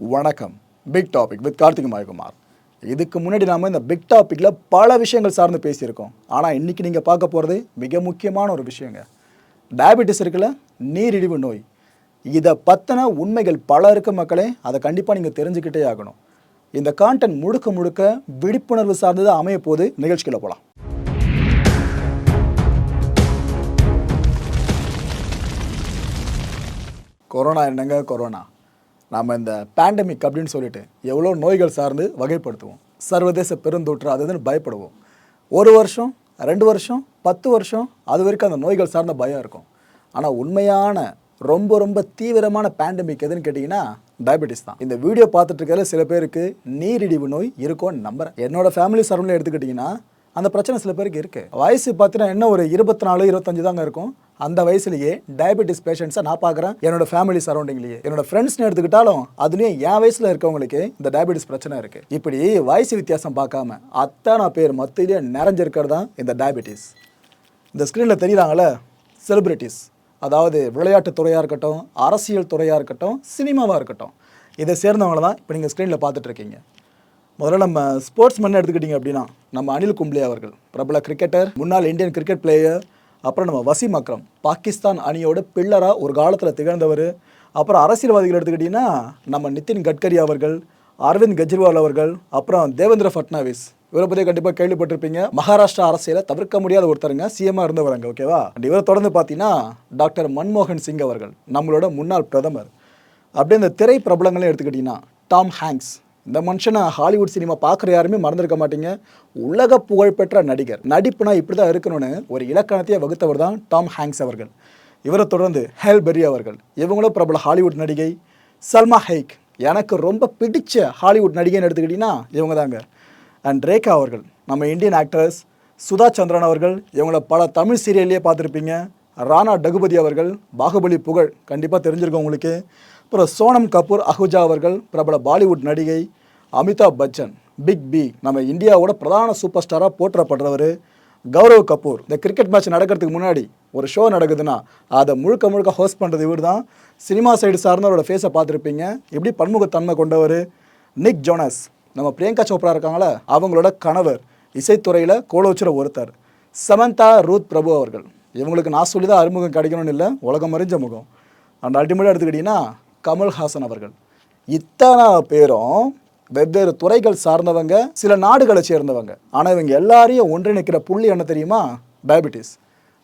வணக்கம். Big topic with Karthik Mayakumar. இதுக்கு முன்னாடி நாம இந்த பிக் டாப்பிக்கில் பல விஷயங்கள் சார்ந்து பேசியிருக்கோம். ஆனால் இன்னைக்கு நீங்கள் பார்க்க போகிறது மிக முக்கியமான ஒரு விஷயங்க. டயபெட்டிஸ் இருக்குல்ல நீரிழிவு நோய். இதை பற்றின உண்மைகள் பல இருக்க மக்களே அதை கண்டிப்பாக நீங்கள் தெரிஞ்சுக்கிட்டே ஆகணும். இந்த கான்டென்ட் முழுக்க முழுக்க விழிப்புணர்வு சார்ந்தது அமைய போது நிகழ்ச்சிகளை போகலாம் கொரோனா என்னங்க? கொரோனா. நாம் இந்த பேண்டமிக் அப்படின்னு சொல்லிட்டு எவ்வளோ நோய்கள் சார்ந்து வகைப்படுத்துவோம். சர்வதேச பெருந்தொற்று அதுன்னு பயப்படுவோம். ஒரு வருஷம் ரெண்டு வருஷம் பத்து வருஷம் அது வரைக்கும் அந்த நோய்கள் சார்ந்த பயம் இருக்கும். ஆனால் உண்மையான ரொம்ப ரொம்ப தீவிரமான பேண்டமிக் எதுன்னு கேட்டிங்கன்னா டயபெட்டிஸ் தான். இந்த வீடியோ பார்த்துட்டு சில பேருக்கு நீரிழிவு நோய் இருக்கும்னு நம்புறேன். என்னோட ஃபேமிலி சரௌண்டில் எடுத்துக்கிட்டிங்கன்னா அந்த பிரச்சனை சில பேருக்கு இருக்குது வயசு பார்த்தீங்கன்னா என்ன ஒரு இருபத்தி நாலு இருபத்தஞ்சு தாங்க இருக்கும். அந்த வயசுலயே டயபெட்டிஸ் பேஷண்ட்ஸை நான் பார்க்குறேன். என்னோட ஃபேமிலி சரௌண்டிங்லேயே என்னோட ஃப்ரெண்ட்ஸ்னு எடுத்துக்கிட்டாலும் அதுலேயும் என் வயசில் இருக்கவங்களுக்கு இந்த டயபெட்டிஸ் பிரச்சனை இருக்கு. இப்படி வயசு வித்தியாசம் பார்க்காம அத்தனை பேர் மத்தியிலே நிறைஞ்சிருக்கிறது தான் இந்த டயபெட்டிஸ் இந்த ஸ்க்ரீனில் தெரியுறாங்களே செலிபிரிட்டிஸ் அதாவது விளையாட்டு துறையாக இருக்கட்டும் அரசியல் துறையாக இருக்கட்டும் சினிமாவாக இருக்கட்டும். இதை சேர்ந்தவங்கள தான் இப்போ நீங்கள் ஸ்க்ரீனில் பார்த்துட்ருக்கீங்க முதல்ல நம்ம ஸ்போர்ட்ஸ் மேன் எடுத்துக்கிட்டிங்க அப்படின்னா நம்ம அனில் கும்ப்ளே அவர்கள். பிரபல கிரிக்கெட்டர் முன்னாள் இந்தியன் கிரிக்கெட் பிளேயர் அப்புறம் நம்ம வசீம் அக்ரம் பாகிஸ்தான் அணியோட பில்லராக ஒரு காலத்தில் திகழ்ந்தவர். அப்புறம் அரசியல்வாதிகள் எடுத்துக்கிட்டிங்கன்னா நம்ம நிதின் கட்கரி அவர்கள் அரவிந்த் கெஜ்ரிவால் அவர்கள் அப்புறம் தேவேந்திர ஃபட்னாவிஸ் இவரை பற்றி கண்டிப்பாக கேள்விப்பட்டிருப்பீங்க. மகாராஷ்டிரா அரசியலை தவிர்க்க முடியாத ஒருத்தருங்க சிஎம்மாக இருந்தவரங்க ஓகேவா அண்ட் இவரை தொடர்ந்து பார்த்தீங்கன்னா டாக்டர் மன்மோகன் சிங் அவர்கள் நம்மளோட முன்னாள் பிரதமர். அப்படியே இந்த திரை பிரபலங்களையும் எடுத்துக்கிட்டிங்கன்னா டாம் ஹேங்க்ஸ். இந்த மனுஷனை ஹாலிவுட் சினிமா பார்க்குற யாருமே மறந்துருக்க மாட்டீங்க. உலக புகழ்பெற்ற நடிகர். நடிப்புனா இப்படி தான் இருக்கணும்னு ஒரு இலக்கணத்தையே வகுத்தவர் தான் டாம் ஹேங்ஸ் அவர்கள். இவரை தொடர்ந்து ஹேல் பெர்ரி அவர்கள். இவங்களும் பிரபல ஹாலிவுட் நடிகை. Salma Hayek. எனக்கு ரொம்ப பிடிச்ச ஹாலிவுட் நடிகைன்னு எடுத்துக்கிட்டிங்கன்னா இவங்க தாங்க அண்ட் ரேகா அவர்கள். நம்ம இந்தியன் ஆக்டர்ஸ் சுதா சந்திரன் அவர்கள். இவங்கள பல தமிழ் சீரியல்லையே பார்த்துருப்பீங்க. ராணா டகுபதி அவர்கள். பாகுபலி புகழ். கண்டிப்பாக தெரிஞ்சிருக்கோம் உங்களுக்கு. அப்புறம் சோனம் கபூர் அஹுஜா அவர்கள் பிரபல பாலிவுட் நடிகை அமிதாப் பச்சன் பிக் பி நம்ம இந்தியாவோட பிரதான சூப்பர் ஸ்டாராக போற்றப்படுறவர் கௌரவ் கபூர். இந்த கிரிக்கெட் மேட்ச் நடக்கிறதுக்கு முன்னாடி ஒரு ஷோ நடக்குதுன்னா அதை முழுக்க முழுக்க ஹோஸ்ட் பண்ணுறது இவர் தான் சினிமா சைடு சார்ந்தவரோட ஃபேஸை பார்த்துருப்பீங்க. எப்படி பன்முகத்தன்மை கொண்டவர்? Nick Jonas. நம்ம பிரியங்கா சோப்ரா இருக்காங்களே அவங்களோட கணவர் இசைத்துறையில் கோலோச்சுற ஒருத்தர் சமந்தா ரூத் பிரபு அவர்கள். இவங்களுக்கு நான் சொல்லி தான் அறிமுகம் கிடைக்கணும்னு இல்லை உலகம் அறிஞ்ச முகம். அந்த அல்டிமேட்டாக எடுத்துக்கிட்டிங்கன்னா கமல்ஹாசன் அவர்கள். இத்தனை பேரும் வெவ்வேறு துறைகள் சார்ந்தவங்க சில நாடுகளை சேர்ந்தவங்க. ஆனால் இவங்க எல்லாரையும் ஒன்றிணைக்கிற புள்ளி என்ன தெரியுமா? டயபிட்டிஸ்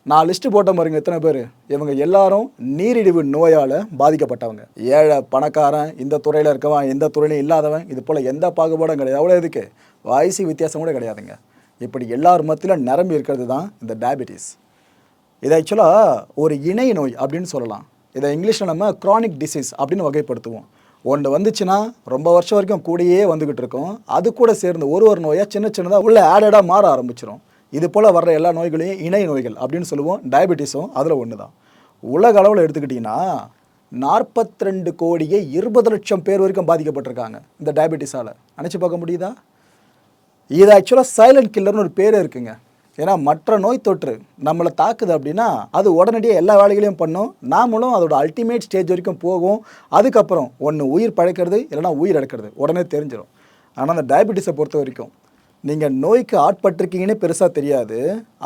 நான் லிஸ்ட்டு போட்ட பாருங்க எத்தனை பேர். இவங்க எல்லாரும் நீரிழிவு நோயால் பாதிக்கப்பட்டவங்க. ஏழை பணக்காரன் இந்த துறையில் இருக்கவன் எந்த துறையிலும் இல்லாதவன் இது போல் எந்த பாகுபாடும் கிடையாது. அவ்வளோ இதுக்கு வயசு வித்தியாசம் கூட கிடையாதுங்க. இப்படி எல்லார் மத்தியிலும் நிரம்பி இருக்கிறது தான் இந்த டயபிட்டிஸ் இது ஆக்சுவலாக ஒரு இணை நோய் அப்படின்னு சொல்லலாம். இதை இங்கிலீஷில் நம்ம க்ரானிக் டிசீஸ் அப்படின்னு வகைப்படுத்துவோம். ஒன்று வந்துச்சுன்னா ரொம்ப வருஷம் வரைக்கும் கூடயே வந்துக்கிட்டு இருக்கோம். அது கூட சேர்ந்து ஒரு ஒரு நோயாக சின்ன சின்னதாக உள்ள ஆடடாக மாற ஆரம்பிச்சிடும் இது போல் வர்ற எல்லா நோய்களையும் இணை நோய்கள் அப்படின்னு சொல்லுவோம். டயபெட்டிஸும் அதில் ஒன்று தான் உலக அளவில் எடுத்துக்கிட்டிங்கன்னா நாற்பத்தி ரெண்டு கோடியே இருபது லட்சம் பேர் வரைக்கும் பாதிக்கப்பட்டிருக்காங்க இந்த டயபெட்டிஸால் நினச்சி பார்க்க முடியுதா? இது ஆக்சுவலாக சைலண்ட் கில்லர்னு ஒரு பேர் இருக்குங்க. ஏன்னா மற்ற நோய் தொற்று நம்மளை தாக்குது அப்படின்னா அது உடனடியாக எல்லா வேலைகளையும் பண்ணும். நாமளும் அதோட அல்டிமேட் ஸ்டேஜ் வரைக்கும் போகும். அதுக்கப்புறம் ஒன்று உயிர் பழைக்கிறது இல்லைன்னா உயிர் எடுக்கிறது உடனே தெரிஞ்சிடும் ஆனால் அந்த டயபெட்டிஸை பொறுத்த வரைக்கும் நீங்கள் நோய்க்கு ஆட்பட்டிருக்கீங்கன்னே பெருசாக தெரியாது.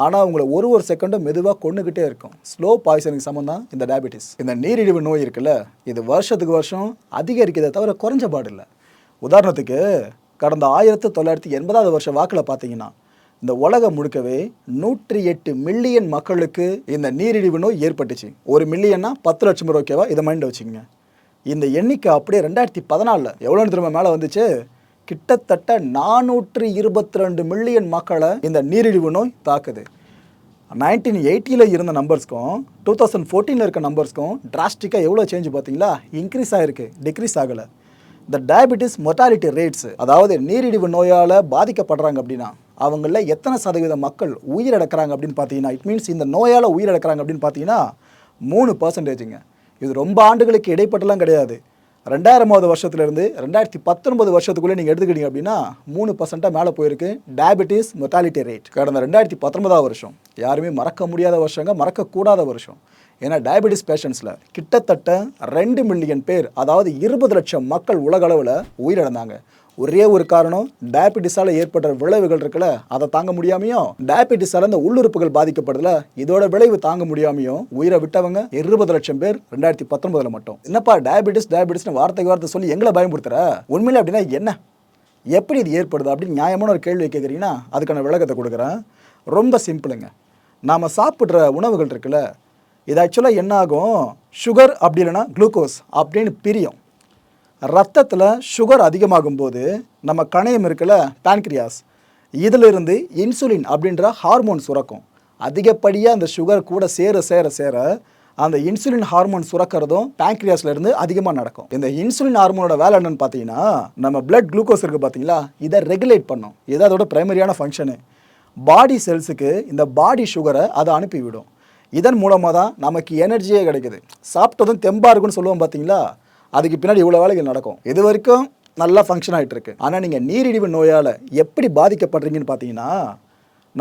ஆனால் உங்களை ஒரு ஒரு செகண்டும் மெதுவாக கொண்டுக்கிட்டே இருக்கும். ஸ்லோ பாய்சனுக்கு சமம் தான் இந்த டயபெட்டிஸ் இந்த நீரிழிவு நோய் இருக்குல்ல இது வருஷத்துக்கு வருஷம் அதிகரிக்கிறதை தவிர குறைஞ்ச பாடு இல்லை. உதாரணத்துக்கு கடந்த ஆயிரத்து தொள்ளாயிரத்தி எண்பதாவது வருஷம் வாக்கில் பார்த்தீங்கன்னா இந்த உலகம் முழுக்கவே நூற்றி எட்டு மில்லியன் மக்களுக்கு இந்த நீரிழிவு நோய் ஏற்பட்டுச்சு. ஒரு மில்லியன்னா பத்து லட்சம் ரூபா ஓகேவா இதை மைண்டில் வச்சுக்கோங்க. இந்த எண்ணிக்கை அப்படியே ரெண்டாயிரத்தி பதினாலில் எவ்வளோ திரும்ப மேலே வந்துச்சு? கிட்டத்தட்ட நானூற்றி இருபத்தி ரெண்டு மில்லியன் மக்களை இந்த நீரிழிவு நோய் தாக்குது. நைன்டீன் எயிட்டியில் இருந்த நம்பர்ஸ்க்கும் டூ தௌசண்ட் ஃபோர்டீனில் இருக்க நம்பர்ஸ்க்கும் டிராஸ்டிக்காக எவ்வளோ சேஞ்ச் பார்த்தீங்களா? இன்க்ரீஸ் ஆகிருக்கு டிக்ரீஸ் ஆகலை. இந்த டயபெட்டிஸ் மொட்டாலிட்டி ரேட்ஸ் அதாவது நீரிழிவு நோயால் பாதிக்கப்படுறாங்க அப்படின்னா அவங்களில் எத்தனை சதவீத மக்கள் உயிரிழக்கிறாங்க அப்படின்னு பார்த்தீங்கன்னா இட் மீன்ஸ் இந்த நோயால் உயிரிழக்கிறாங்க அப்படின்னு பார்த்தீங்கன்னா மூணு பர்சன்டேஜுங்க இது ரொம்ப ஆண்டுகளுக்கு இடைப்பட்டலாம் கிடையாது. ரெண்டாயிரமாவது வருஷத்துலேருந்து ரெண்டாயிரத்தி பத்தொன்பது வருஷத்துக்குள்ளே நீங்கள் எடுத்துக்கிட்டீங்க அப்படின்னா மூணு பர்சண்ட்டாக மேலே போயிருக்கு. டயபெட்டிஸ் மொட்டாலிட்டி ரேட் கடந்த ரெண்டாயிரத்தி பத்தொன்பதாவது வருஷம். யாருமே மறக்க முடியாத வருஷங்க மறக்கக்கூடாத வருஷம். ஏன்னா டயபெட்டிஸ் பேஷண்ட்ஸில் கிட்டத்தட்ட ரெண்டு மில்லியன் பேர் அதாவது இருபது லட்சம் மக்கள் உலக அளவில் உயிரிழந்தாங்க. ஒரே ஒரு காரணம் டயபெட்டிஸால் ஏற்படுற விளைவுகள் இருக்குல்ல அதை தாங்க முடியாமையும் டயபெட்டிஸால் இந்த உள்ளுறுப்புகள் பாதிக்கப்படுதுல இதோட விளைவு தாங்க முடியாமையும் உயிரை விட்டவங்க இருபது லட்சம் பேர் ரெண்டாயிரத்தி பத்தொன்பதுல மட்டும். என்னப்பா டயபெட்டிஸ் டயபெட்டிஸ்னு வார்த்தைக்கு வார்த்தை சொல்லி எங்களை பயன்படுத்துற உண்மையில அப்படின்னா என்ன? எப்படி இது ஏற்படுது அப்படின்னு நியாயமான ஒரு கேள்வி கேட்குறீங்கன்னா அதுக்கான விளக்கத்தை கொடுக்குறேன். ரொம்ப சிம்பிளுங்க. நாம் சாப்பிட்ற உணவுகள் இருக்குல்ல இது ஆக்சுவலாக என்ன ஆகும் சுகர் அப்படி இல்லைன்னா குளுக்கோஸ் அப்படின்னு பிரியும். ரத்தத்தில் சுகர் அதிகமாகும் போது நம்ம கணையம் இருக்கல pancreas. இதிலிருந்து இன்சுலின் அப்படின்ற ஹார்மோன் சுரக்கும். அதிகப்படியாக அந்த சுகர் கூட சேர சேர சேர அந்த இன்சுலின் ஹார்மோன் சுரக்கிறதும் pancreasல இருந்து அதிகமாக நடக்கும். இந்த இன்சுலின் ஹார்மோனோட வேலை என்னன்னு பார்த்தீங்கன்னா நம்ம பிளட் குளுக்கோஸ் இருக்குது பார்த்தீங்களா? இதை ரெகுலேட் பண்ணும். இது அதோட பிரைமரியான ஃபங்க்ஷனு பாடி செல்ஸுக்கு இந்த பாடி சுகரை அதை அனுப்பிவிடும். இதன் மூலமாக தான் நமக்கு எனர்ஜியே கிடைக்குது. சாப்பிட்டதும் தெம்பாக இருக்குன்னு சொல்லுவோம் பார்த்தீங்களா? அதுக்கு பின்னாடி இவ்வளோ வேலைகள் நடக்கும். இது வரைக்கும் நல்லா ஃபங்க்ஷன் ஆகிட்டு இருக்கு ஆனால் நீங்கள் நீரிழிவு நோயால் எப்படி பாதிக்கப்படுறீங்கன்னு பார்த்தீங்கன்னா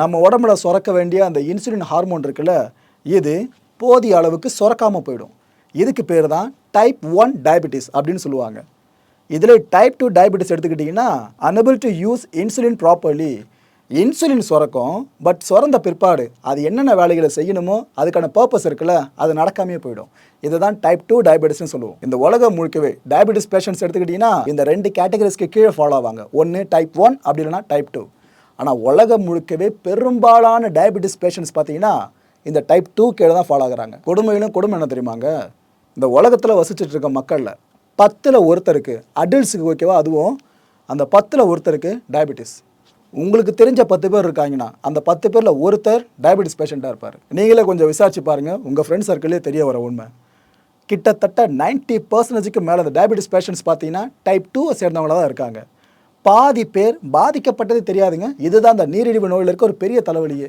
நம்ம உடம்புல சுரக்க வேண்டிய அந்த இன்சுலின் ஹார்மோன் இருக்குல்ல இது போதிய அளவுக்கு சுரக்காமல் போயிடும். இதுக்கு பேர் தான் டைப் ஒன் டயபெட்டிஸ் அப்படின்னு சொல்லுவாங்க. இதில் டைப் டூ டயபெட்டிஸ் எடுத்துக்கிட்டிங்கன்னா enable to use insulin properly insulin சுரக்கும் பட் சுரந்த பிற்பாடு அது என்னென்ன வேலைகளை செய்யணுமோ அதுக்கான பர்பஸ் இருக்குல்ல அது நடக்காமே போயிடும். இதுதான் டைப் டூ டயபெட்டிஸ்னு சொல்லுவோம். இந்த உலகம் முழுக்கவே டயபெட்டிஸ் பேஷண்ட்ஸ் எடுத்துக்கிட்டிங்கன்னா இந்த ரெண்டு கேட்டகரிஸ்க்கு கீழே ஃபாலோ ஆவாங்க. ஒன்று டைப் ஒன் அப்படி இல்லைன்னா டைப் டூ ஆனால் உலகம் முழுக்கவே பெரும்பாலான டயபெட்டிஸ் பேஷண்ட்ஸ் பார்த்தீங்கன்னா இந்த டைப் டூ கீழே தான் ஃபாலோ ஆகுறாங்க. கொடுமையிலும் கொடுமை என்ன தெரியுமாங்க? இந்த உலகத்தில் வசிச்சுட்டு இருக்க மக்களில் பத்தில் ஒருத்தருக்கு அடல்ட்ஸுக்கு ஓகேவா அதுவும் அந்த பத்தில் ஒருத்தருக்கு டயபெட்டிஸ் உங்களுக்கு தெரிஞ்ச பத்து பேர் இருக்காங்கன்னா அந்த பத்து பேரில் ஒருத்தர் டயபெட்டிஸ் பேஷண்ட்டாக இருப்பார். நீங்களே கொஞ்சம் விசாரிச்சு பாருங்கள் உங்கள் ஃப்ரெண்ட்ஸ் சர்க்கிளே தெரிய வர உண்மை. கிட்டத்தட்ட 90% பர்சன்டேஜுக்கு மேலே அந்த டயபெட்டிஸ் பேஷண்ட்ஸ் பார்த்தீங்கன்னா டைப் டூவை சேர்ந்தவங்களாக தான் இருக்காங்க. பாதி பேர் பாதிக்கப்பட்டதே தெரியாதுங்க. இதுதான் அந்த நீரிழிவு நோயில் இருக்க ஒரு பெரிய தலைவலியே.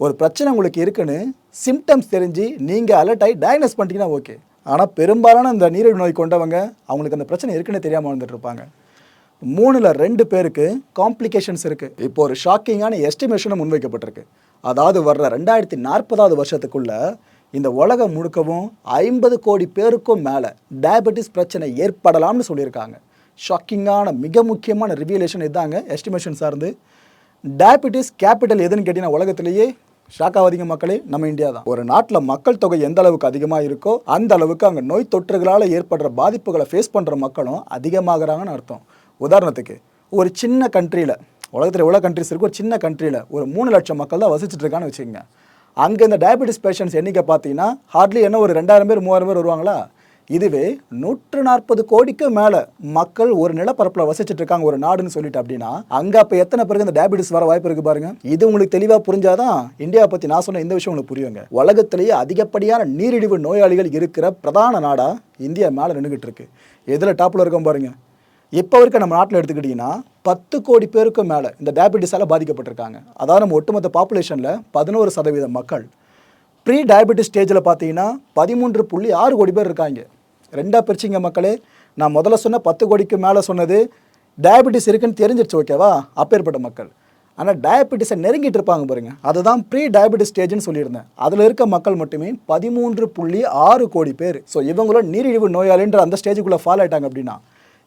ஒரு பிரச்சனை உங்களுக்கு இருக்குன்னு சிம்டம்ஸ் தெரிஞ்சு நீங்கள் அலர்ட் ஆகி டயக்னோஸ் பண்ணிட்டீங்கன்னா ஓகே ஆனால் பெரும்பாலான இந்த நீரிழிவு நோய் கொண்டவங்க அவங்களுக்கு அந்த பிரச்சனை இருக்குன்னு தெரியாமல் வந்துட்டு இருப்பாங்க. மூணில் ரெண்டு பேருக்கு காம்ப்ளிகேஷன்ஸ் இருக்குது இப்போ ஒரு ஷாக்கிங்கான எஸ்டிமேஷனும் முன்வைக்கப்பட்டிருக்கு. அதாவது வர்ற ரெண்டாயிரத்தி நாற்பதாவது வருஷத்துக்குள்ள இந்த உலகம் முழுக்கவும் ஐம்பது கோடி பேருக்கும் மேலே டயபெட்டிஸ் பிரச்சனை ஏற்படலாம்னு சொல்லியிருக்காங்க. ஷாக்கிங்கான மிக முக்கியமான ரிவியலேஷன் இதாங்க எஸ்டிமேஷன் சார்ந்து. டயபெட்டிஸ் கேபிட்டல் எதுன்னு கேட்டீங்கன்னா உலகத்திலேயே ஷாக்காவதிங்க மக்களே நம்ம இந்தியா தான். ஒரு நாட்டில் மக்கள் தொகை எந்த அளவுக்கு அதிகமாக இருக்கோ அந்த அளவுக்கு அங்கே நோய் தொற்றுகளால் ஏற்படுற பாதிப்புகளை ஃபேஸ் பண்ணுற மக்களும் அதிகமாகறாங்கன்னு அர்த்தம். உதாரணத்துக்கு ஒரு சின்ன கண்ட்ரியில் உலகத்தில் எவ்வளோ கண்ட்ரிஸ் இருக்கு ஒரு சின்ன கண்ட்ரியில் ஒரு மூணு லட்சம் மக்கள் தான் வசிச்சுட்டு இருக்கான்னு வச்சுக்கோங்க. அங்கே இந்த டயபெட்டிஸ் பேஷண்ட்ஸ் எண்ணிக்கை பார்த்தீங்கன்னா ஹார்ட்லி என்ன ஒரு ரெண்டாயிரம் பேர் மூவாயிரம் பேர் வருவாங்களா? இதுவே நூற்று நாற்பது கோடிக்கு மேலே மக்கள் ஒரு நிலப்பரப்பில் வசிச்சுட்டு இருக்காங்க ஒரு நாடுன்னு சொல்லிட்டு அப்படின்னா அங்கே அப்போ எத்தனை பேருக்கு இந்த டயபெட்டிஸ் வர வாய்ப்பு இருக்கு பாருங்க? இது உங்களுக்கு தெளிவாக புரிஞ்சாதான் இந்தியாவை பற்றி நான் சொன்ன இந்த விஷயம் உங்களுக்கு புரியுங்க. உலகத்திலேயே அதிகப்படியான நீரிழிவு நோயாளிகள் இருக்கிற பிரதான நாடாக இந்தியா மேலே நின்றுகிட்டு இருக்கு. எதில் டாப்பில் இருக்கோம் பாருங்கள் இப்போ வரைக்கும் நம்ம நாட்டில் எடுத்துக்கிட்டிங்கன்னா பத்து கோடி பேருக்கும் மேலே இந்த டயபெட்டிஸால் பாதிக்கப்பட்டிருக்காங்க. அதாவது நம்ம ஒட்டுமொத்த பாப்புலேஷனில் பதினோரு சதவீத மக்கள். ப்ரீ டயபெட்டிஸ் ஸ்டேஜில் பார்த்தீங்கன்னா பதிமூன்று புள்ளி ஆறு கோடி பேர் இருக்காங்க. ரெண்டாக பிரிச்சிங்க மக்களே. நான் முதல்ல சொன்ன பத்து கோடிக்கு மேலே சொன்னது டயபெட்டிஸ் இருக்குன்னு தெரிஞ்சிருச்சு ஓகேவா அப்பேற்பட்ட மக்கள். ஆனால் டயபெட்டிஸை நெருங்கிட்டு இருப்பாங்க பாருங்க. அதுதான் ப்ரீ டயபெட்டிஸ் ஸ்டேஜ்னு சொல்லியிருந்தேன். அதில் இருக்க மக்கள் மட்டுமே பதிமூன்று புள்ளி ஆறு கோடி பேர். ஸோ இவங்களும் நீரிழிவு நோயாளின்ற அந்த ஸ்டேஜுக்குள்ளே ஃபாலோ ஆகிட்டாங்க அப்படின்னா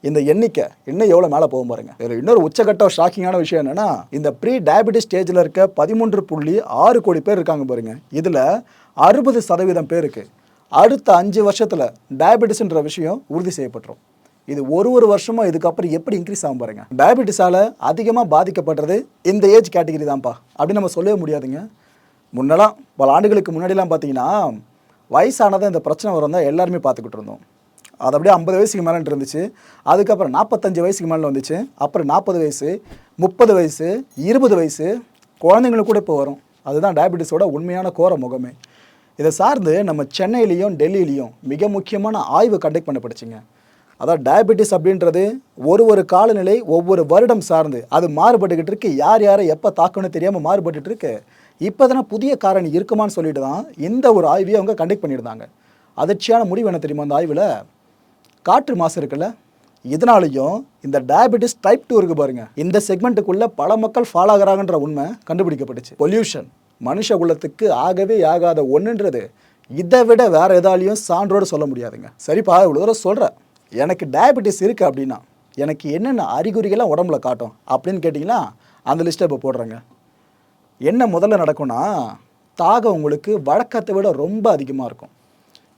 இந்த எண்ணிக்கை இன்னும் எவ்வளோ மேலே போகும் பாருங்க. இதில் இன்னொரு உச்சகட்ட ஷாக்கிங்கான விஷயம் என்னன்னா இந்த ப்ரீ டயபெட்டிஸ் ஸ்டேஜில் இருக்க பதிமூன்று புள்ளி ஆறு கோடி பேர் இருக்காங்க பாருங்க. இதில் அறுபது சதவீதம் பேருக்கு அடுத்த அஞ்சு வருஷத்தில் டயபெட்டிஸ்ன்ற விஷயம் உறுதி செய்யப்பட்டுரும். இது ஒரு ஒரு வருஷமும் இதுக்கப்புறம் எப்படி இன்க்ரீஸ் ஆகும் பாருங்க. டயபெட்டிஸால் அதிகமாக பாதிக்கப்படுறது இந்த ஏஜ் கேட்டகரி தான்ப்பா. அப்படின்னு நம்ம சொல்லவே முடியாதுங்க. முன்னெல்லாம் பல ஆண்டுகளுக்கு முன்னாடிலாம் பார்த்தீங்கன்னா வயசானதை இந்த பிரச்சனை வரும் தான் எல்லாருமே பார்த்துக்கிட்டு இருந்தோம். அது அப்படியே ஐம்பது வயசுக்கு மேலே இருந்துச்சு. அதுக்கப்புறம் நாற்பத்தஞ்சு வயசுக்கு மேலே வந்துச்சு. அப்புறம் நாற்பது வயசு முப்பது வயசு இருபது வயசு குழந்தைங்களுக்கு கூட இப்போ வரும். அதுதான் டயபெட்டிஸோட உண்மையான கோர முகமே. இதை சார்ந்து நம்ம சென்னையிலையும் டெல்லியிலையும் மிக முக்கியமான ஆய்வு கண்டக்ட் படிச்சிங்க அதான் டயபெட்டிஸ் அப்படின்றது ஒரு ஒரு காலநிலை ஒவ்வொரு வருடம் சார்ந்து அது மாறுபட்டுக்கிட்டு இருக்கு. யார் யாரை எப்போ தாக்கணும்னு தெரியாமல் மாறுபட்டுட்டு இருக்கு. இப்போ தானே புதிய காரணி இருக்குமான்னு சொல்லிட்டு தான் இந்த ஒரு ஆய்வையை அவங்க கண்டக்ட் பண்ணியிருந்தாங்க. அதிர்ச்சியான முடிவு என்ன தெரியுமா அந்த ஆய்வில்? காற்று மாசு இருக்குல்ல இதனாலையும் இந்த டயபெட்டிஸ் டைப் டூ இருக்கு பாருங்க. இந்த செக்மெண்ட்டுக்குள்ள பல மக்கள் ஃபாலோ ஆகுறாங்கன்ற உண்மை கண்டுபிடிக்கப்பட்டுச்சு. பொல்யூஷன் மனுஷ குலத்துக்கு ஆகவே ஆகாத ஒன்றுன்றது இதை விட வேற எதாலையும் சான்றோடு சொல்ல முடியாதுங்க. சரிப்பா இவ்வளோ தூரம் சொல்கிறேன் எனக்கு டயபெட்டிஸ் இருக்குது அப்படின்னா எனக்கு என்னென்ன அறிகுறிகளாக உடம்புல காட்டும் அப்படின்னு கேட்டிங்கன்னா அந்த லிஸ்ட்டை இப்போ போடுறேங்க. என்ன முதல்ல நடக்கும்னா தாகம் உங்களுக்கு வழக்கத்தை விட ரொம்ப அதிகமாக இருக்கும்.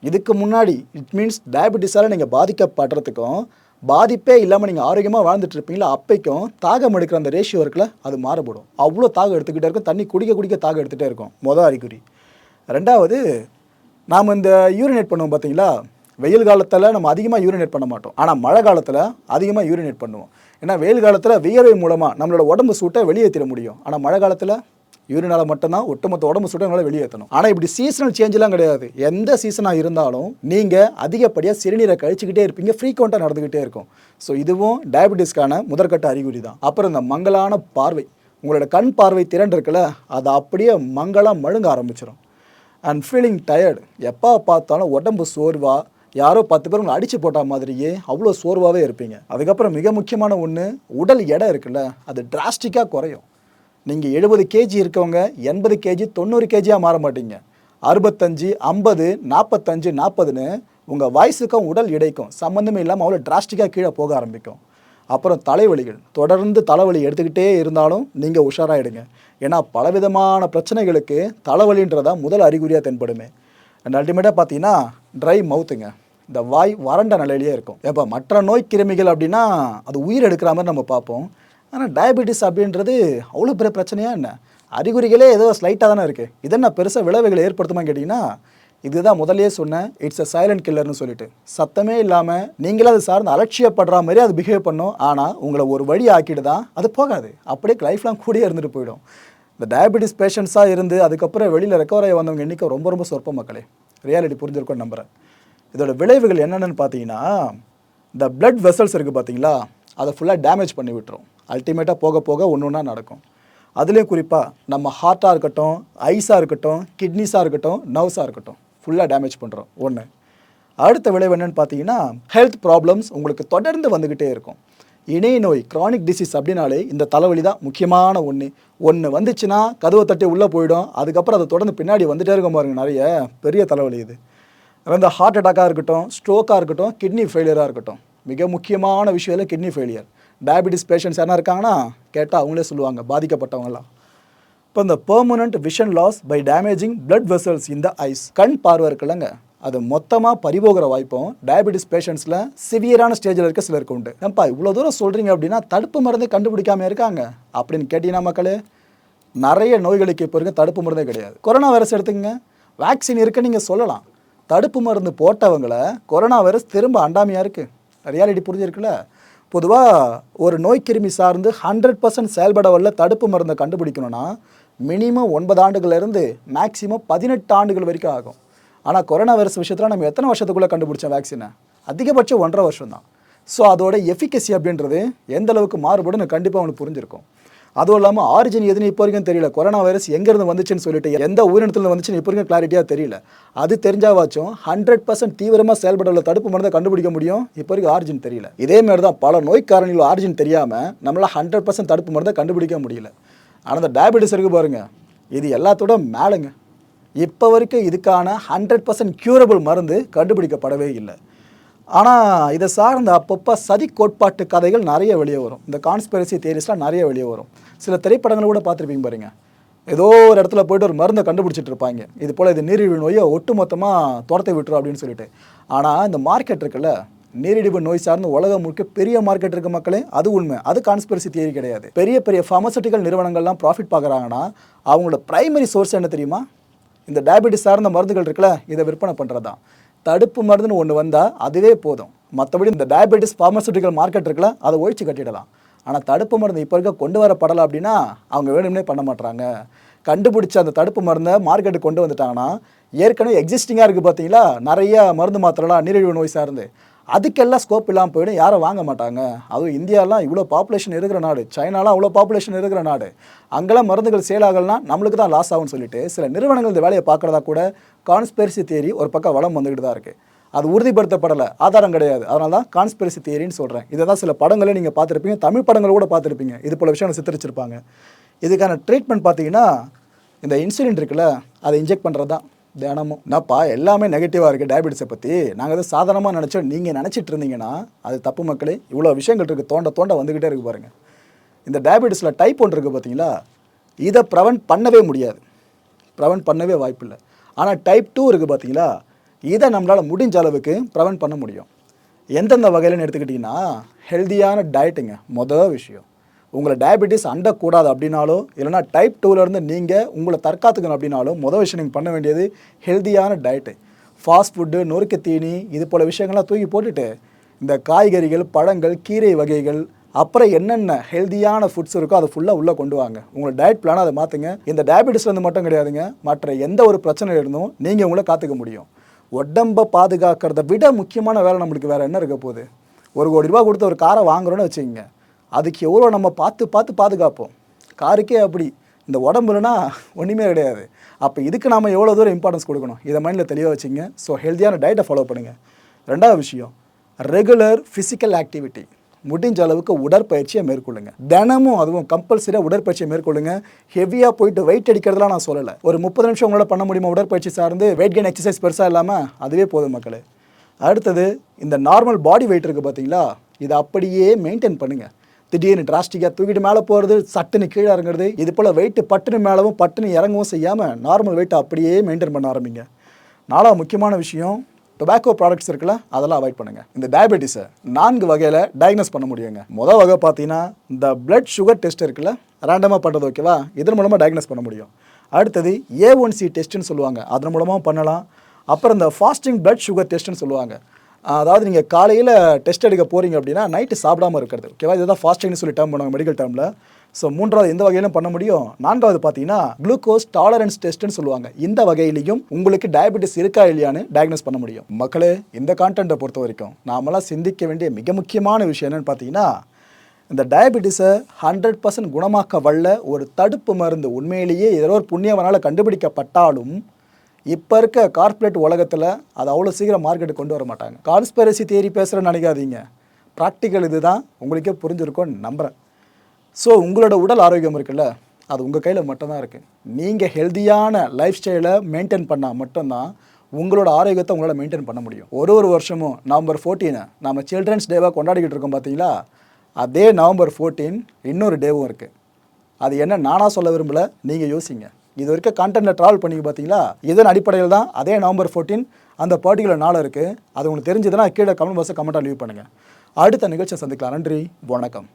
இதுக்கு முன்னாடி இட் மீன்ஸ் டயபெட்டிஸால் நீங்கள் பாதிக்கப்படுறதுக்கும் பாதிப்பே இல்லாமல் நீங்கள் ஆரோக்கியமாக வாழ்ந்துட்டு இருப்பீங்களா அப்பைக்கும் தாகம் எடுக்கிற அந்த ரேஷியோ இருக்குல்ல அது மாறுபடும். அவ்வளோ தாகம் எடுத்துக்கிட்டே இருக்கும் தண்ணி குடிக்க குடிக்க தாகம் எடுத்துகிட்டே இருக்கும் மொதல் அறிகுறி. ரெண்டாவது நாம் இந்த யூரினேட் பண்ணுவோம் பார்த்தீங்களா வெயில் காலத்தில் நம்ம அதிகமாக யூரினேட் பண்ண மாட்டோம். ஆனால் மழை காலத்தில் அதிகமாக யூரினேட் பண்ணுவோம். ஏன்னா வெயில் காலத்தில் வியர்வை மூலமாக நம்மளோட உடம்பு சூட்டை வெளியேற்றிட முடியும். ஆனால் மழை காலத்தில் யூரினால மட்டும்தான் ஒட்டுமொத்த உடம்பு சூட்டை வெளியேற்றணும். ஆனால் இப்படி சீசனல் சேஞ்செலாம் கிடையாது. எந்த சீசனாக இருந்தாலும் நீங்கள் அதிகப்படியாக சிறுநீரை கழிச்சுக்கிட்டே இருப்பீங்க. ஃப்ரீக்வெண்ட்டாக நடந்துக்கிட்டே இருக்கும். ஸோ இதுவும் டயபிட்டிஸ்க்கான முதற்கட்ட அறிகுறி தான் அப்புறம் இந்த மங்கலான பார்வை. உங்களோட கண் பார்வை திறன் இருக்குல்ல அதை அப்படியே மங்கலாக மழுங்க ஆரம்பிச்சிடும் அண்ட் ஃபீலிங் டயர்டு எப்போ பார்த்தாலும் உடம்பு சோர்வாக யாரோ பத்து பேர் உங்களை அடித்து போட்ட மாதிரியே அவ்வளோ சோர்வாகவே இருப்பீங்க. அதுக்கப்புறம் மிக முக்கியமான ஒன்று உடல் எடை இருக்குல்ல அது டிராஸ்டிக்காக குறையும். நீங்கள் எழுபது கேஜி இருக்கவங்க எண்பது கேஜி தொண்ணூறு கேஜியாக மாற மாட்டீங்க. அறுபத்தஞ்சு ஐம்பது நாற்பத்தஞ்சு நாற்பதுன்னு உங்கள் வயசுக்கும் உடல் இடைக்கும் சம்மந்தமே இல்லாமல் அவ்வளோ டிராஸ்டிக்காக கீழே போக ஆரம்பிக்கும். அப்புறம் தலைவலிகள். தொடர்ந்து தலைவலி எடுத்துக்கிட்டே இருந்தாலும் நீங்கள் உஷாராகிடுங்க ஏன்னா பலவிதமான பிரச்சனைகளுக்கு தலைவலின்றதா முதல் அறிகுறியாக தென்படுமே. அண்ட் அல்டிமேட்டாக பார்த்தீங்கன்னா ட்ரை மவுத்துங்க இந்த வாய் வறண்ட நிலையிலேயே இருக்கும். ஏப்பா மற்ற நோய் கிருமிகள் அப்படின்னா அது உயிர் எடுக்கிற மாதிரி நம்ம பார்ப்போம். ஆனால் டயபெட்டிஸ் அப்படின்றது அவ்வளோ பெரிய பிரச்சனையாக என்ன? அறிகுறிகளே ஏதோ ஸ்லைட்டாக தானே இருக்குது இது என்ன பெருசாக விளைவுகளை ஏற்படுத்துமா கேட்டிங்கன்னா இதுதான் முதலே சொன்னேன். இட்ஸ் அ சைலண்ட் கில்லர்னு சொல்லிட்டு. சத்தமே இல்லாமல் நீங்களே அது சார்ந்து அலட்சியப்படுற மாதிரி அது பிஹேவ் பண்ணும். ஆனால் உங்களை ஒரு வழி ஆக்கிட்டு தான் அது போகாது. அப்படியே லைஃப் லாங் கூடயே இருந்துட்டு போயிடும். இந்த டயபெட்டிஸ் பேஷண்ட்ஸாக இருந்து அதுக்கப்புறம் வெளியில் ரெக்கவர் ஆகி வந்தவங்க எண்ணிக்கை ரொம்ப ரொம்ப சொற்ப மக்களே. ரியாலிட்டி புரிஞ்சிருக்கோம் நம்புகிறேன் இதோட விளைவுகள் என்னென்னு பார்த்தீங்கன்னா இந்த பிளட் வெசல்ஸ் இருக்குது பார்த்தீங்களா? அதை ஃபுல்லாக டேமேஜ் பண்ணி விட்டுரும். அல்டிமேட்டாக போக போக ஒன்று ஒன்றா நடக்கும். அதுலேயும் குறிப்பாக நம்ம ஹார்ட்டாக இருக்கட்டும் ஐஸாக இருக்கட்டும் கிட்னிஸாக இருக்கட்டும் நர்வ்ஸாக இருக்கட்டும். ஃபுல்லாக டேமேஜ் பண்ணுறோம் ஒன்று அடுத்த விளைவு என்னென்னு பார்த்தீங்கன்னா ஹெல்த் ப்ராப்ளம்ஸ் உங்களுக்கு தொடர்ந்து வந்துக்கிட்டே இருக்கும். இணை நோய் க்ரானிக் டிசீஸ் அப்படின்னாலே இந்த தலைவலி தான் முக்கியமான ஒன்று ஒன்று வந்துச்சுன்னா கதவை தட்டி உள்ளே போயிடும். அதுக்கப்புறம் அதை தொடர்ந்து பின்னாடி வந்துகிட்டே இருக்கும் பாருங்க நிறைய பெரிய தலைவலி இது. இந்த ஹார்ட் அட்டாக்காக இருக்கட்டும் ஸ்ட்ரோக்காக இருக்கட்டும் கிட்னி ஃபெயிலியராக இருக்கட்டும். மிக முக்கியமான விஷயம் கிட்னி ஃபெயிலியர் டயபிட்டிஸ் பேஷண்ட்ஸ் என்ன இருக்காங்கன்னா கேட்டால் அவங்களே சொல்லுவாங்க பாதிக்கப்பட்டவங்கலாம். இப்போ இந்த permanent vision loss by damaging blood vessels இந்த ஐஸ் கண் பார்வை இருக்குல்லங்க அது மொத்தமாக பறிபோகிற வாய்ப்பும் டயபிட்டிஸ் பேஷண்ட்ஸில் சிவியரான ஸ்டேஜில் இருக்க சிலருக்கு உண்டு. ஏன்ப்பா இவ்வளோ தூரம் சொல்கிறீங்க அப்படின்னா தடுப்பு மருந்தே கண்டுபிடிக்காம இருக்காங்க. அப்படின்னு கேட்டிங்கன்னா மக்களே நிறைய நோய்களுக்கு இப்போ இருக்க தடுப்பு மருந்தே கிடையாது. கொரோனா வைரஸ் எடுத்துங்க வேக்சின் இருக்குன்னு நீங்கள் சொல்லலாம். தடுப்பு மருந்து போட்டவங்களை கொரோனா வைரஸ் திரும்ப அண்டாமையாக இருக்குது ரியாலிட்டி புரிஞ்சிருக்குல்ல? பொதுவாக ஒரு நோய் கிருமி சார்ந்து ஹண்ட்ரட் பர்சன்ட் செயல்பட வல்ல தடுப்பு மருந்தை கண்டுபிடிக்கணும்னா மினிமம் ஒன்பது ஆண்டுகள்லேருந்து மேக்ஸிமம் பதினெட்டு ஆண்டுகள் வரைக்கும் ஆகும். ஆனால் கொரோனா வைரஸ் விஷயத்தில் நம்ம எத்தனை வருஷத்துக்குள்ளே கண்டுபிடிச்சோம் வேக்சினை அதிகபட்சம் ஒன்றரை வருஷம் தான் ஸோ அதோட எஃபிகசி அப்படின்றது எந்த அளவுக்கு மாறுபடும் கண்டிப்பாக அவனுக்கு புரிஞ்சிருக்கும். அதுவும் இல்லாமல் ஆரிஜின் எதுன்னு இப்போ வரைக்கும் தெரியல. கொரோனா வைரஸ் எங்கேருந்து வந்துச்சுன்னு சொல்லிட்டு எந்த உயிரினத்துல வந்துச்சுன்னு இப்போ வரைக்கும் கிளாரிட்டியாக தெரியல. அது தெரிஞ்சாவாச்சும் ஹண்ட்ரட் பர்சன்ட் தீவிரமாக செயல்பட உள்ள தடுப்பு மருந்தை கண்டுபிடிக்க முடியும். இப்போ வரைக்கும் ஆரிஜின் தெரியல. இதே மாதிரி தான் பல நோய் காரணிகள் ஆரிஜின் தெரியாமல் நம்மளால் ஹண்ட்ரட் பர்சன்ட் தடுப்பு மருந்தை கண்டுபிடிக்க முடியல. ஆனால் இந்த டயபெட்டிஸ் இருக்கு பாருங்கள் இது எல்லாத்தோட மேலேங்க. இப்போ வரைக்கும் இதுக்கான ஹண்ட்ரட் பர்சன்ட் க்யூரபிள் மருந்து கண்டுபிடிக்கப்படவே இல்லை. ஆனால் இதை சார்ந்த அப்பப்போ சதி கோட்பாட்டு கதைகள் நிறைய வெளியே வரும். இந்த கான்ஸ்பிரசி தியரிஸ்லாம் நிறைய வெளியே வரும். சில திரைப்படங்களை கூட பார்த்துருப்பீங்க பாருங்க. ஏதோ ஒரு இடத்துல போயிட்டு ஒரு மருந்தை கண்டுபிடிச்சிட்டு இருப்பாங்க. இது போல் இது நீரிழிவு நோயை ஒட்டு மொத்தமாக துரத்தை விட்டுரும் அப்படின்னு சொல்லிட்டு. ஆனால் இந்த மார்க்கெட் இருக்குல்ல நீரிழிவு நோய் சார்ந்த உலகம் முழுக்க பெரிய மார்க்கெட் இருக்க மக்களே அது உண்மை. அது கான்ஸ்பிரசி தியரி கிடையாது. பெரிய பெரிய ஃபார்மசூட்டிக்கல் நிறுவனங்கள்லாம் ப்ராஃபிட் பார்க்குறாங்கன்னா அவங்களோட பிரைமரி சோர்ஸ் என்ன தெரியுமா? இந்த டயபெட்டிஸ் சார்ந்த மருந்துகள் இருக்குல்ல இதை விற்பனை பண்ணுறது தான் தடுப்பு மருந்துன்னு ஒன்று வந்தால் அதுவே போதும். மற்றபடி இந்த டயபெட்டிஸ் ஃபார்மசூட்டிக்கல் மார்க்கெட் இருக்குல்ல அதை ஒழிச்சு கட்டிடலாம். ஆனால் தடுப்பு மருந்து இப்போ இருக்க கொண்டு வரப்படலை அப்படின்னா அவங்க வேணும்னே பண்ண மாட்றாங்க. கண்டுபிடிச்ச அந்த தடுப்பு மருந்தை மார்க்கெட்டுக்கு கொண்டு வந்துட்டாங்கன்னா ஏற்கனவே எக்ஸிஸ்டிங்காக இருக்குது பார்த்தீங்களா நிறைய மருந்து மாத்திரலாம் நீரிழிவு நோய் சார்ந்து. அதுக்கெல்லாம் ஸ்கோப் இல்லாமல் போயிடும். யாரும் வாங்க மாட்டாங்க. அதுவும் இந்தியாலாம் இவ்வளோ பாப்புலேஷன் இருக்கிற நாடு. சைனாலாம் அவ்வளோ பாப்புலேஷன் இருக்கிற நாடு. அங்கெல்லாம் மருந்துகள் சேல் ஆகலைன்னா நம்மளுக்கு தான் லாஸ் ஆகும்னு சொல்லிட்டு சில நிறுவனங்கள் இந்த வேலையை பார்க்குறதா கூட கான்ஸ்பெரிசி தேரி ஒரு பக்கம் வளம் வந்துக்கிட்டு தான் இருக்குது அது உறுதிப்படுத்தப்படலை. ஆதாரம் கிடையாது. அதனால தான் கான்ஸ்பெரிசி தேரின்னு சொல்கிறேன் இதை தான் சில படங்களே நீங்கள் பார்த்துருப்பீங்க. தமிழ் படங்கள் கூட பார்த்துருப்பீங்க. இது போல விஷயம் சித்தரிச்சிருப்பாங்க. இதுக்கான ட்ரீட்மெண்ட் பார்த்தீங்கன்னா இந்த இன்சுலின் இருக்குல்ல அதை இன்ஜெக்ட் பண்ணுறது தான் தினமும். என்னப்பா எல்லாமே நெகட்டிவாக இருக்குது டயபெட்டிஸை பற்றி நாங்கள் அதை சாதாரணமாக நினச்சோம். நீங்கள் நினச்சிட்டு இருந்தீங்கன்னா அது தப்பு மக்களே. இவ்வளோ விஷயங்கள் இருக்குது தோண்ட தோண்ட வந்துக்கிட்டே இருக்கு பாருங்கள் இந்த டயபெட்டிஸில் டைப் ஒன்று இருக்குது பார்த்தீங்களா இதை ப்ரெவென்ட் பண்ணவே முடியாது. ப்ரெவென்ட் பண்ணவே வாய்ப்பில்லை. ஆனால் டைப் டூ இருக்குது பார்த்தீங்களா இதை நம்மளால் முடிஞ்ச அளவுக்கு ப்ரவெண்ட் பண்ண முடியும். எந்தெந்த வகையிலன்னு எடுத்துக்கிட்டிங்கன்னா ஹெல்தியான டயட்டுங்க மொதல் விஷயம். உங்களை டயபெட்டிஸ் அண்டக்கூடாது அப்படின்னாலோ இல்லைனா டைப் டூலேருந்து நீங்கள் உங்களை தற்காத்துக்கணும் அப்படின்னாலும் முதல் விஷயம் நீங்கள் பண்ண வேண்டியது ஹெல்தியான டயட்டு ஃபாஸ்ட் ஃபுட்டு நொறுக்கு தீனி இது போல் விஷயங்கள்லாம் தூக்கி போட்டுட்டு இந்த காய்கறிகள் பழங்கள் கீரை வகைகள் அப்புறம் என்னென்ன ஹெல்தியான ஃபுட்ஸ் இருக்கோ அதை ஃபுல்லாக உள்ளே கொண்டு வாங்க. உங்களோட டயட் பிளானை அதை மாற்றுங்க இந்த டயபெட்டிஸ்லேருந்து மட்டும் கிடையாதுங்க. மற்ற எந்த ஒரு பிரச்சனை இருந்தும் நீங்கள் உங்களை காத்துக்க முடியும். உடம்பை பாதுகாக்கிறத விட முக்கியமான வேலை நம்மளுக்கு வேறு என்ன இருக்க போகுது? ஒரு கோடி ரூபா கொடுத்து ஒரு காரை வாங்குறோன்னு வச்சுக்கோங்க. அதுக்கு எவ்வளோ நம்ம பார்த்து பார்த்து பாதுகாப்போம்? காருக்கே அப்படி. இந்த உடம்புலனா ஒன்றுமே கிடையாது. அப்போ இதுக்கு நாம் எவ்வளோ தூரம் இம்பார்ட்டன்ஸ் கொடுக்கணும்? இதை மைண்டில் தெளிவாக வச்சுங்க. ஸோ ஹெல்த்தியான டயட்டை ஃபாலோ பண்ணுங்கள் ரெண்டாவது விஷயம் ரெகுலர் ஃபிசிக்கல் ஆக்டிவிட்டி முடிஞ்ச அளவுக்கு உடற்பயிற்சியை மேற்கொள்ளுங்க. தினமும் அதுவும் கம்பல்சரியாக உடற்பயிற்சியை மேற்கொள்ளுங்க. ஹெவியாக போயிட்டு வெயிட் அடிக்கிறதுலாம் நான் சொல்லலை. ஒரு முப்பது நிமிஷம் உங்களால் பண்ண முடியுமா உடற்பயிற்சி சார்ந்து? வெயிட் கெயின் எக்ஸசைஸ் பெருசாக இல்லாமல் அதுவே போதும் மக்களே. அடுத்தது இந்த நார்மல் பாடி வெயிட் இருக்குது பார்த்தீங்களா? இதை அப்படியே மெயின்டைன் பண்ணுங்கள் திடீர்னு டிராஸ்டிக்காக தூக்கிட்டு மேலே போகிறது சட்டுன்னு கீழே இறங்குறது இது போல் வெயிட்டு பட்டுன்னு மேலவும் பட்டுன்னு இறங்கவும் செய்யாமல் நார்மல் வெயிட்டை அப்படியே மெயின்டைன் பண்ண ஆரம்பிங்க. நாலாவது முக்கியமான விஷயம் டொபாக்கோ ப்ராடக்ட்ஸ் இருக்குல்ல அதெல்லாம் அவாய்ட் பண்ணுங்கள் இந்த டயபெட்டிஸை நான்கு வகையில் டயக்னோஸ் பண்ண முடியுங்க. முதல் வகை பார்த்தீங்கன்னா இந்த பிளட் சுகர் டெஸ்ட் இருக்குல்ல ரேண்டமாக பண்ணுறது ஓகேவா இதன் மூலமாக டயக்னோஸ் பண்ண முடியும். அடுத்தது ஏ ஒன் சி டெஸ்ட்டுன்னு சொல்லுவாங்க. அதன் மூலமாக பண்ணலாம். அப்புறம் இந்த ஃபாஸ்டிங் பிளட் சுகர் டெஸ்ட்டுன்னு சொல்லுவாங்க. அதாவது நீங்கள் காலையில் டெஸ்ட் எடுக்க போகிறீங்க அப்படின்னா நைட்டு சாப்பிடாம இருக்கிறது. ஓகேவா இதுதான் ஃபாஸ்டிங்னு சொல்லி டேர்ம் பண்ணுவாங்க மெடிக்கல் டேர்மில் ஸோ மூன்றாவது எந்த வகையிலும் பண்ண முடியும்? நான்காவது பார்த்தீங்கன்னா குளுக்கோஸ் டாலரன்ஸ் டெஸ்ட்னு சொல்லுவாங்க. இந்த வகையிலையும் உங்களுக்கு டயபெட்டிஸ் இருக்கா இல்லையான்னு டயக்னோஸ் பண்ண முடியும். மக்களே இந்த கான்டென்ட்டை பொறுத்த வரைக்கும் நாமெல்லாம் சிந்திக்க வேண்டிய மிக முக்கியமான விஷயம் என்னன்னு பார்த்தீங்கன்னா இந்த டயபெட்டிஸை ஹண்ட்ரட் பர்சன்ட் குணமாக்க வல்ல ஒரு தடுப்பு மருந்து உண்மையிலேயே ஏதோ ஒரு புண்ணியவனால் கண்டுபிடிக்கப்பட்டாலும் இப்போ இருக்க கார்ப்பரேட் உலகத்தில் அது அவ்வளோ சீக்கிரம் மார்க்கெட்டுக்கு கொண்டு வர மாட்டாங்க. கான்ஸ்பெரசி தேரி பேசுகிறேன்னு நினைக்காதீங்க. ப்ராக்டிக்கல் இது தான் உங்களுக்கே புரிஞ்சிருக்கோன்னு நம்புகிறேன் ஸோ உங்களோட உடல் ஆரோக்கியம் இருக்குல்ல? அது உங்கள் கையில் மட்டும்தான் இருக்குது நீங்கள் ஹெல்த்தியான லைஃப் ஸ்டைலை மெயின்டைன் பண்ணால் மட்டும்தான் உங்களோட ஆரோக்கியத்தை உங்களால் மெயின்டைன் பண்ண முடியும். ஒரு ஒரு வருஷமும் நவம்பர் ஃபோர்டீனை நம்ம சில்ட்ரன்ஸ் டேவாக கொண்டாடிக்கிட்டு இருக்கோம் பார்த்தீங்களா அதே நவம்பர் ஃபோர்டீன் இன்னொரு டேவும் இருக்குது அது என்ன நானாக சொல்ல விரும்பலை நீங்கள் யோசிங்க. இது வரைக்கும் கான்டென்ட்டில் ட்ராவல் பண்ணி பார்த்தீங்களா? இதன் அடிப்படையில் தான் அதே நவம்பர் ஃபோர்டீன் அந்த பர்டிகுலர் நாள் இருக்குது அது உங்களுக்கு தெரிஞ்சதுன்னா கீழே கமெண்ட் பாக்ஸை கமெண்ட்டாக லீவ் பண்ணுங்கள் அடுத்த நிகழ்ச்சியை சந்திக்கலாம். நன்றி. வணக்கம்.